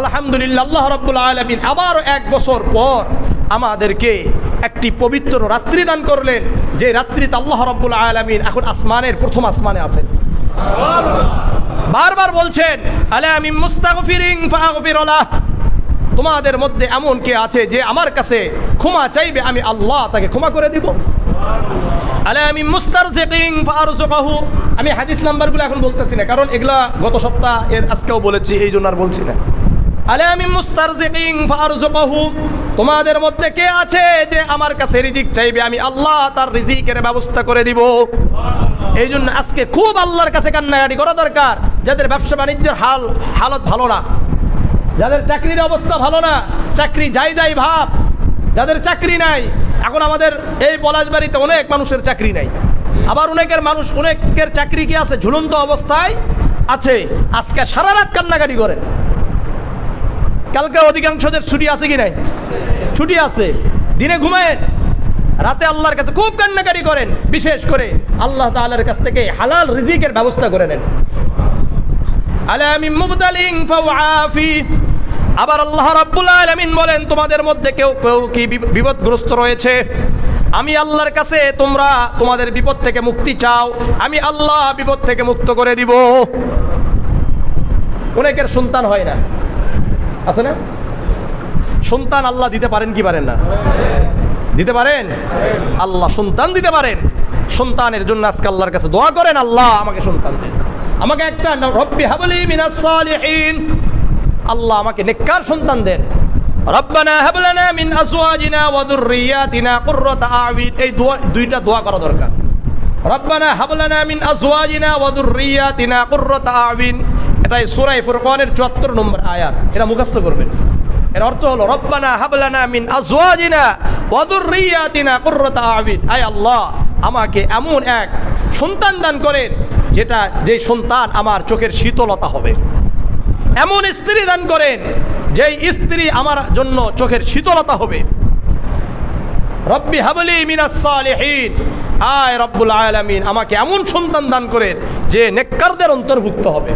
আলহামদুলিল্লাহ, আল্লাহ রব্বুল আলমিন আবার এক বছর পর আমাদেরকে একটি পবিত্র রাত্রি দান করলেন। যে রাত্রিতে আল্লাহ রব্বুল আলমিন এখন আসমানের প্রথম আসমানে আছেন। বারবার বলছেন, আলে আমি মুস্তাগফিরিং ফাগফিরলাহ। তোমাদের মধ্যে এমন কে আছে যে আমার কাছে ক্ষমা চাইবে, আমি আল্লাহ তাকে ক্ষমা করে দিব। আলে আমি মুস্তারজিকিং ফারজুকাহু আমি হাদিস নাম্বারগুলো এখন বলতেছি না, কারণ এগুলা গত সপ্তাহ এর আজকেও বলেছি, এই জন্য আর বলছি না। তোমাদের মধ্যে কে আছে যে আমার কাছে রিজিক চাইবে? আমি আল্লাহ তার রিজিকের ব্যবস্থা করে দিব। এই জন্য আজকে খুব আল্লাহর কাছে কান্নাকাটি করা দরকার। যাদের ব্যবসা বাণিজ্যের হাল, হালত ভালো না, যাদের চাকরির অবস্থা ভালো না, চাকরি যাই যাই ভাব, যাদের চাকরি নাই, এখন আমাদের এই পলাশবাড়িতে অনেক মানুষের চাকরি নাই। আবার অনেকের মানুষ, অনেকের চাকরি কি আছে? ঝুলন্ত অবস্থায় আছে। আজকে সারা রাত কান্নাকাটি করেন। কালকে অধিকাংশদের ছুটি আছে কি নাই? ছুটি আছে। দিনে ঘুমায়েন। রাতে আল্লাহর কাছে খুব কান্নাকাটি করেন। বিশেষ করে আল্লাহ তাআলার কাছ থেকে হালাল রিজিকের ব্যবস্থা করে নেন। আবার আল্লাহ রাব্বুল আলামিন বলেন, তোমাদের মধ্যে কেউ কেউ কি বিপদগ্রস্ত রয়েছে? আমি আল্লাহর কাছে তোমরা তোমাদের বিপদ থেকে মুক্তি চাও। আমি আল্লাহ বিপদ থেকে মুক্ত করে দিব। অনেকের সন্তান হয় না। আছে না? সন্তান আল্লাহ দিতে পারেন কি পারেন না? দিতে পারেন? আল্লাহ সন্তান দিতে পারেন। সন্তানের জন্য আজকে আল্লাহর কাছে দোয়া করেন, আল্লাহ আমাকে সন্তান দেন। আমাকে একটা আল্লাহ আমাকে নেককার সন্তান দেন। রব্বানা হাবলানা মিন এই দোয়া, দুইটা দোয়া করা দরকার। রব্বানা হাবলানা মিন এটাই সুরাই ফুরকানের 74 নম্বর আয়াত। এটা মুখস্থ করবেন। এর অর্থ হলো, রব্বানা হাবলানা মিন আজওয়াজিনা ওয়া যুররিয়াতিনা কুররাতা আ'য়ুন। আয় আল্লাহ, আমাকে এমন এক সন্তান দান করেন, যেটা যে সন্তান আমার চোখের শীতলতা হবে। এমন স্ত্রী দান করেন, যেই স্ত্রী আমার জন্য চোখের শীতলতা হবে। রব্বি হাবলি মিনাস সালিহিন। আয় রব্বুল আলামিন, আমাকে এমন সন্তান দান করেন, যে নেককারদের অন্তর্ভুক্ত হবে।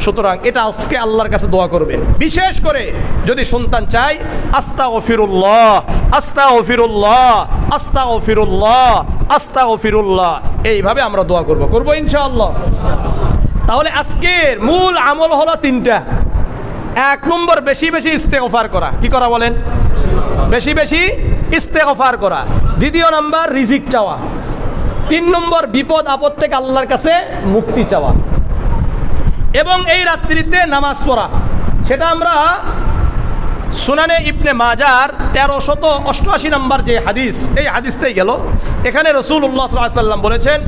সুতরাং এটা আজকে আল্লাহর কাছে দোয়া করবেন বিশেষ করে যদি সন্তান চাই আস্তা ও ফিরুল্লাহ আস্তা ও ফিরুল্লাহ আস্তা ও ফিরুল্লাহ আস্তা ও ফিরুল্লাহ এইভাবে আমরা দোয়া করব। করব ইনশাআল্লাহ। তাহলে আজকের মূল আমল হলো তিনটা। এক নম্বর, বেশি বেশি ইস্তেগফার করা। কি করা বলেন? বেশি বেশি ইস্তেগফার করা। দ্বিতীয় নাম্বার, রিজিক চাওয়া। তিন নম্বর, বিপদ আপদ থেকে আল্লাহর কাছে মুক্তি চাওয়া। এবং এই রাত্রিতে নামাজ পড়া। সেটা আমরা সুনানে ইবনে মাজার তেরো শত অষ্টআশি নম্বর যে হাদিস, এই হাদিসটাই গেল। এখানে রসুল্লাহ সাল্লাম বলেছেন,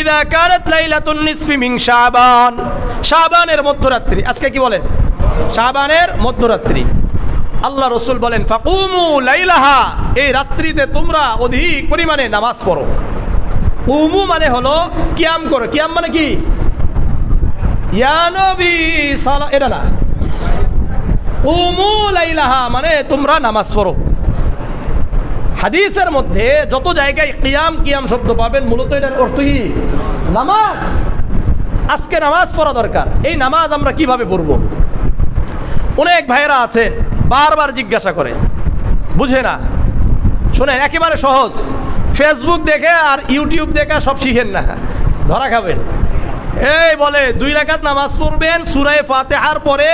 ইদা কারাত লাইলাতুন নিসফি মিন শাবান। শাবানের মধ্যরাত্রি। আজকে কি বলেন? শাবানের মধ্যরাত্রি। আল্লাহ রসুল বলেন, ফাকুমু লাইলাহা। এই রাত্রিতে তোমরা অধিক পরিমাণে নামাজ পড়ো। কুমু মানে হলো কিয়াম করো। কিয়াম মানে কি? এটা না। উমু লাইলাহা মানে তোমরা নামাজ পড়ো। হাদিসের মধ্যে যত জায়গায় কিয়াম কিয়াম শব্দ পাবেন, মূলত এটার অর্থ কি? নামাজ। আজকে নামাজ পড়া দরকার। এই নামাজ আমরা কীভাবে পড়ব? অনেক ভাইয়েরা আছেন, বারবার জিজ্ঞাসা করে। বুঝে না। শোনেন, একেবারে সহজ। ফেসবুক দেখে আর ইউটিউব দেখে সব শিখেন না। ধরা খাবেন। এই বলে দুই রাকাত নামাজ পড়বেন সুরায় ফাতেহার পরে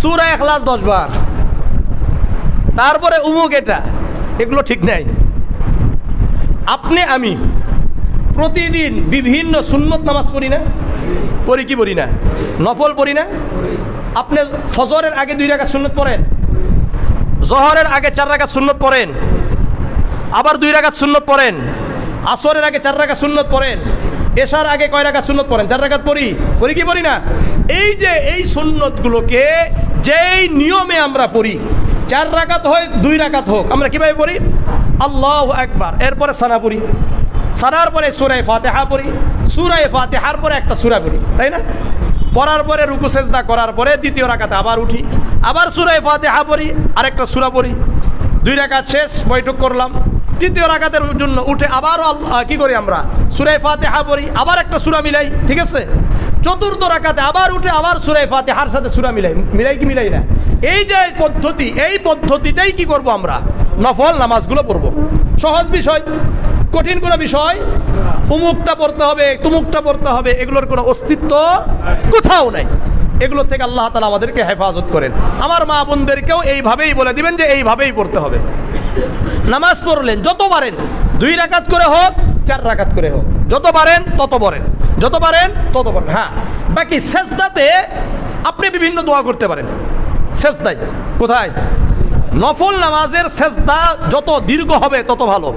সুরায় এখলাস দশ বার। তারপরে উমুক এটা, এগুলো ঠিক নাই। আপনি, আমি প্রতিদিন বিভিন্ন সুন্নত নামাজ পড়ি না? পড়ি কি পড়ি না? নফল পড়ি না? আপনি ফজরের আগে দুই রাকাত সুন্নত পড়েন, জহরের আগে চার রাকাত সুন্নত পড়েন, আবার দুই রাকাত সুন্নত পড়েন, আসরের আগে চার রাকাত সুন্নত পড়েন এশার আগে কয় রাকাত সুন্নত পড়েন? চার রাকাত পড়ি। পড়ি কি পড়ি না? এই যে এই সুন্নতগুলোকে যেই নিয়মে আমরা পড়ি, চার রাকাত হয় দুই রাকাত হোক, আমরা কীভাবে পড়ি? আল্লাহ একবার এরপরে সানা পড়ি। সানার পরে সুরায় ফাতেহা পড়ি। সুরায় ফাতেহার পরে একটা সুরা পড়ি, তাই না? পড়ার পরে রুকু, সেজদা করার পরে দ্বিতীয় রাকাতে আবার উঠি। আবার সুরায় ফাতেহা পড়ি, আরেকটা সুরা পড়ি। দুই রাকাত শেষ, বৈঠক করলাম। তৃতীয় রাকাতের জন্য উঠে আবারও আল্লাহ কি করি আমরা? সুরাই ফাতেহা পড়ি, আবার একটা সুরা মিলাই, ঠিক আছে? চতুর্থ রাকাতে আবার উঠে আবার সুরাই ফাতেহার সাথে সুরা মিলাই মিলাই কি মিলাই না? এই যে পদ্ধতি, এই পদ্ধতিতেই কি করব আমরা? নফল নামাজগুলো পড়ব। সহজ বিষয়, কঠিন কোনো বিষয়, উমুকটা পড়তে হবে, তুমুকটা পড়তে হবে, এগুলোর কোনো অস্তিত্ব কোথাও নাই। এগুলো থেকে আল্লাহ তালা আমাদেরকে হেফাজত করেন। আমার মা বোনদেরকেও এইভাবেই বলে দিবেন যে এইভাবেই পড়তে হবে। নামাজ পড়লেন, যত পারেন, দুই রাকাত করে হোক, চার রাকাত করে হোক, যত পারেন, তত পড়েন। যত পারেন, তত পড়েন হ্যাঁ। বাকি শেষদাতে আপনি বিভিন্ন দোয়া করতে পারেন। সেজদাই কোথায়? নফল নামাজের সেজদা যত দীর্ঘ হবে, তত ভালো।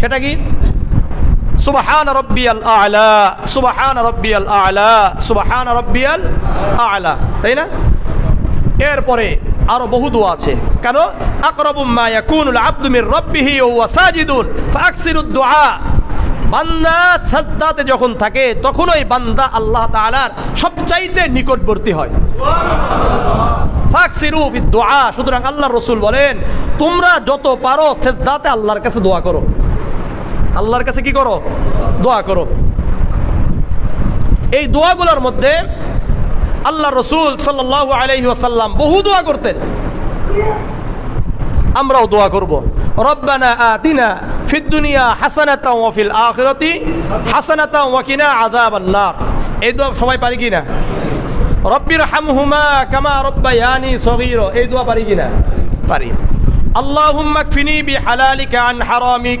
সেটা কি? সুবাহান রব্বিয়াল আলা, সুবাহান রব্বিয়াল আলা, সুবাহান রব্বিয়াল আলা। তাই না? এরপরে আরও বহু দোয়া আছে। কেন? আকরাবুম মা ইয়াকুনুল আবদু মির রাব্বিহি ওয়া সাজিদুন ফাকসিরুদ দুআ বান্দা সাজদাতে যখন থাকে তখন ওই বান্দা আল্লাহ তাআলার সবচাইতে নিকটবর্তী হয়। ফাকসিরু ফিদ দুআ সুতরাং আল্লাহর রাসূল বলেন, তোমরা যত পারো সেজদাতে আল্লাহর কাছে দোয়া করো। আল্লাহর কাছে কি করো? দোয়া করো। এই দোয়াগুলোর মধ্যে আল্লাহ রসুল সাল্লাহ আলাইহি ওয়াসাল্লাম বহু দোয়া করতেন। আমরাও দোয়া করব। রব্বানা আতিনা ফিদ দুনিয়া হাসানাতা ওয়া ফিল আখিরাতি হাসানাতা ওয়া কিনা আযাবান নার এই দোয়া সবাই পারি কিনা রব্বির হামহুমা কামা রব্বায়ানি সগীর। এই দোয়া পারি কিনা পারি। আল্লাহুম্মা কফিনি বিহালালিকা আন হারামিক।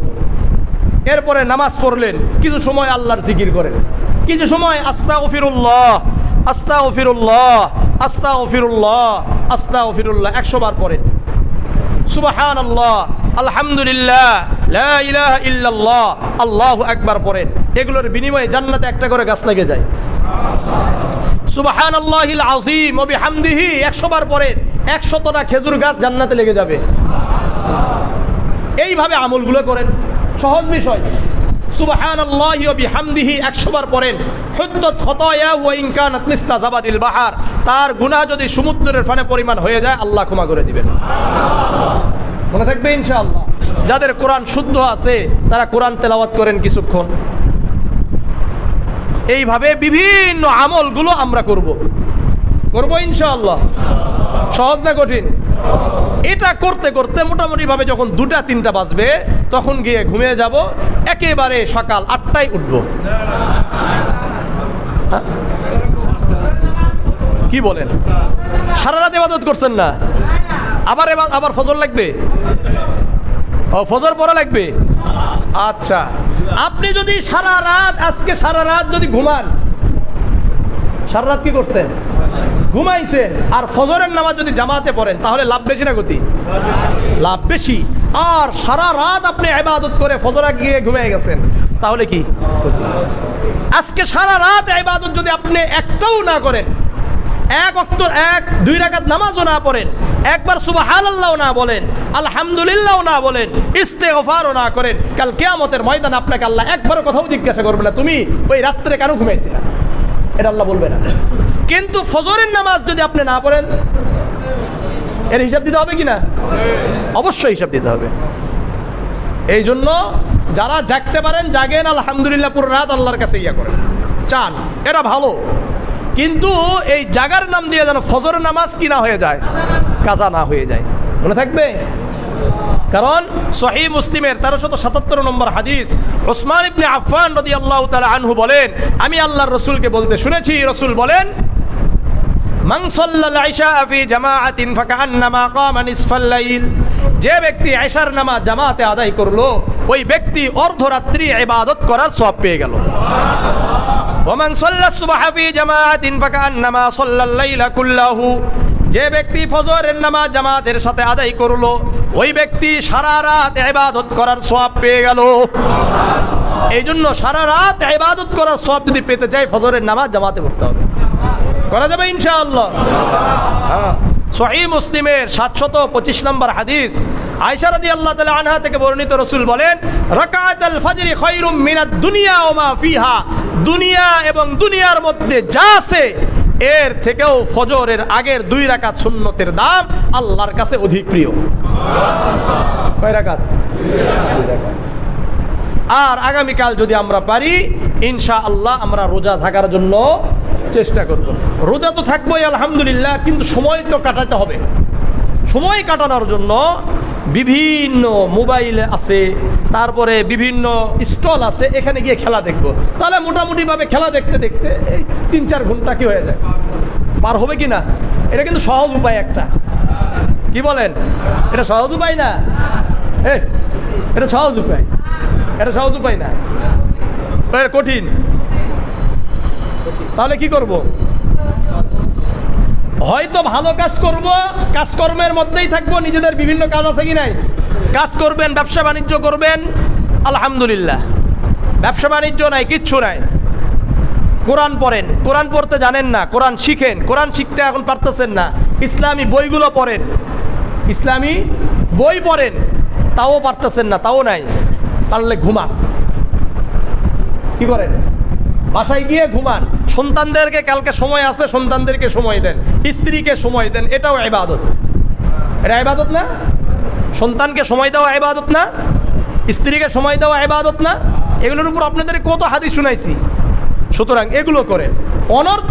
এরপরে নামাজ পড়লেন। কিছু সময় আল্লাহর জিকির করেন। কিছু সময় আস্তা ওফিরুল্লাহ আস্তা ওফিরুল্লাহ আস্তা ওফিরুল্লাহ আস্তা ওফিরুল্লাহ একশো বার পড়েন। সুবাহান আল্লাহ আলহামদুলিল্লাহ ইল্লাল্লাহ, আল্লাহু আকবার পড়েন। এগুলোর বিনিময়ে জান্নাতে একটা করে গাছ লেগে যায়। সুবাহান আল্লাহিল আজিম ও বিহামদিহি একশো বার পড়েন। একশতটা খেজুর গাছ জান্নাতে লেগে যাবে। এইভাবে আমলগুলো করেন। সহজ বিষয়। সুবাহান আল্লাহি ও বিহামদিহি একশো বার পড়েন। হুদ্দত খতায়া ওয়া ইনকানাত মিসলা জাবাদিল বাহার। তার গুনাহ যদি সমুদ্রের ফানে পরিমাণ হয়ে যায়, আল্লাহ ক্ষমা করে দিবেন। মনে থাকবে ইনশাআল্লাহ? যাদের কোরআন শুদ্ধ আছে, তারা কোরআন তেলাওয়াত করেন কিছুক্ষণ। এইভাবে বিভিন্ন আমলগুলো আমরা করব। করব ইনশাআল্লাহ। সহজ না কঠিন? এটা করতে করতে মোটামুটি ভাবে যখন দুটা, তিনটা বাজবে, তখন গিয়ে ঘুমিয়ে যাব। একেবারে সকাল আটটায় উঠবো। হ্যাঁ? কি বলেন? সারা রাত ইবাদত করছেন না? আবার আবার ফজর লাগবে? ও, ফজর পড়া লাগবে? আচ্ছা। আপনি যদি সারা রাত, আজকে সারা রাত যদি ঘুমান, সারা রাত কি করছেন? ঘুমাইছেন আর ফজরের নামাজ যদি জামাতে পড়েন, তাহলে লাভ বেশি না গতি? লাভ বেশি। আর সারা রাত আপনি ইবাদত করে ফজরা গিয়ে ঘুমিয়ে গেছেন, তাহলে কি? আজকে সারা রাত ইবাদত যদি আপনি একটাও না করেন, এক অক্ত, এক, দুই রাকাত নামাজও না পড়েন, একবার সুবহানাল্লাহ না বলেন আলহামদুলিল্লাহ না বলেন, ইস্তেগফারও না করেন, কাল কেয়ামতের ময়দান আপনাকে আল্লাহ একবারও কথাও জিজ্ঞাসা করবে না, তুমি ওই রাত্রে কেন ঘুমাইছিলা? এটা আল্লাহ বলবে না। কিন্তু ফজরের নামাজ যদি আপনি না পড়েন, এর হিসাব দিতে হবে কি না অবশ্যই হিসাব দিতে হবে। এই জন্য যারা জাগতে পারেন, জাগেন, আলহামদুলিল্লাহ, পুরো রাত আল্লাহর কাছে ইয়া করেন। চান এটা ভালো। কিন্তু এই জাগার নাম দিয়ে যেন ফজর নামাজ কি না হয়ে যায়, কাজা না হয়ে যায়। মনে থাকবে? কারণ সহি মুসলিমের তেরোশত সাতাত্তর নম্বর হাদিস ওসমান ইবনে আফফান রদি আল্লাহ তালা আনহু বলেন, আমি আল্লাহর রসুলকে বলতে শুনেছি, রসুল বলেন মান সাল্লাল ইশা ফি জামাআতিন ফাকান্নামা কামা নিসফাল লাইল। যে ব্যক্তি আয়সার নামাজ জামাতে আদায় করল, ওই ব্যক্তি অর্ধরাত্রি ইবাদত করার সওয়াব পেয়ে গেল। ওমান সাল্লা সুবহা ফি জামাআতিন ফাকান্নামা সাল্লাল লাইলা কুল্লাহু। যে ব্যক্তি ফজরের নামাজ জামাতের সাথে আদায় করল, ওই ব্যক্তি সারা রাত ইবাদত করার সওয়াব পেয়ে গেল। এই জন্য সারা রাত ইবাদত করার সওয়াব যদি পেতে চাই ফজরের নামাজ জামাতে পড়তে হবে। করা যাবে ইনশাআল্লাহ। হ্যাঁ। সহি মুসলিমের সাতশত পঁচিশ নম্বর হাদিস আয়সা রাদি আল্লাহ তালা আনহা থেকে বর্ণিত রসুল বলেন রকাত আল ফজরি খৈরুম মিনাদ দুনিয়া ওমা ফিহা। দুনিয়া এবং দুনিয়ার মধ্যে যা আছে, এর থেকেও ফজরের আগের দুই রাকাত সুন্নতের দাম আল্লাহর কাছে অধিক প্রিয়। কয় রাকাত। আর আগামীকাল যদি আমরা পারি ইনশা আল্লাহ আমরা রোজা থাকার জন্য চেষ্টা করব। রোজা তো থাকবোই, আলহামদুলিল্লাহ, কিন্তু সময় তো কাটাতে হবে। সময় কাটানোর জন্য বিভিন্ন মোবাইল আছে, তারপরে বিভিন্ন স্টল আছে, এখানে গিয়ে খেলা দেখব। তাহলে মোটামুটিভাবে খেলা দেখতে দেখতে এই তিন চার ঘণ্টা কি হয়ে যায়? পার হবে কি না এটা কিন্তু সহজ উপায় একটা। কি বলেন? এটা সহজ উপায় না? এ এটা সহজ উপায়। এটা সহজ উপায় না। কঠিন। তাহলে কি করব? হয়তো ভালো কাজ করব, কাজকর্মের মধ্যেই থাকব, নিজেদের বিভিন্ন কাজ আছে কি নাই? কাজ করবেন, ব্যবসা বাণিজ্য করবেন, আলহামদুলিল্লাহ। ব্যবসা বাণিজ্য নাই, কিচ্ছু নাই। কোরআন পড়েন। কোরআন পড়তে জানেন না, কোরআন শিখেন। কোরআন শিখতে এখন পারতেছেন না। ইসলামী বইগুলো পড়েন। ইসলামী বই পড়েন, তাও পারতেছেন না, তাও নাই। পারলে ঘুমান কি করেন? বাসায় গিয়ে ঘুমান। সন্তানদেরকে কালকে সময় আছে, সন্তানদেরকে সময় দেন। স্ত্রীকে সময় দেন, এটাও ইবাদত। এটা ইবাদত না? সন্তানকে সময় দেওয়া ইবাদত না? স্ত্রীকে সময় দেওয়া ইবাদত না? এগুলোর উপর আপনাদের কত হাদিস শুনাইছি। সুতরাং এগুলো করেন। অনর্থ